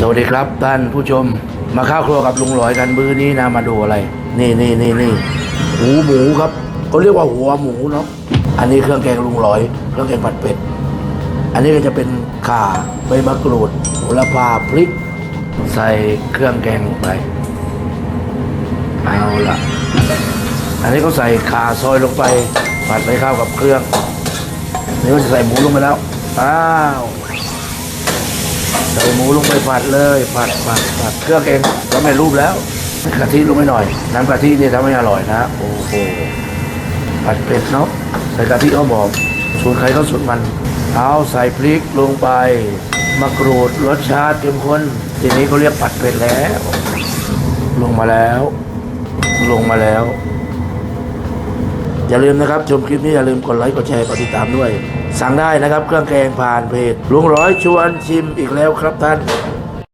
สวัสดีครับท่านผู้ชม มาข้าวครัวกับลุงหลอยกันมื้อนี้นะมาดูอะไร นี่นี่นี่นี่หูหมูครับเขาเรียกว่าหัวหมูเนาะอันนี้เครื่องแกงลุงหลอย เครื่องแกงผัดเป็ด อันนี้ก็จะเป็นข่าใบมะกรูดโหระพาพริก ใส่เครื่องแกงลงไปเอาละอันนี้ก็ใส่ข่าซอยลงไปผัดไปเข้ากับเครื่องนี่ก็จะใส่หมูลงไปแล้วอ้าว ใส่หมูลงไปผัดเลยผัดผัดผัดเครื่องเองก็ไม่รูปแล้วกะทิลงไปหน่อย น้ำกะทินี่ทำให้อร่อยนะโอ้โหผัดเป็ดเนาะใส่กะทิเขาบอกสูตรใครก็สูตรมันเอาใส่พริกลงไปมะกรูดรสชาติเข้มข้นทีนี้เขาเรียกผัดเป็ดแล้ว ลงมาแล้ว ลงมาแล้ว อย่าลืมนะครับ ชมคลิปนี้อย่าลืมกดไลค์กดแชร์กดติดตามด้วย สั่งได้นะครับ เครื่องแกงผ่านเพจลุงร้อยชวนชิมอีกแล้วครับท่าน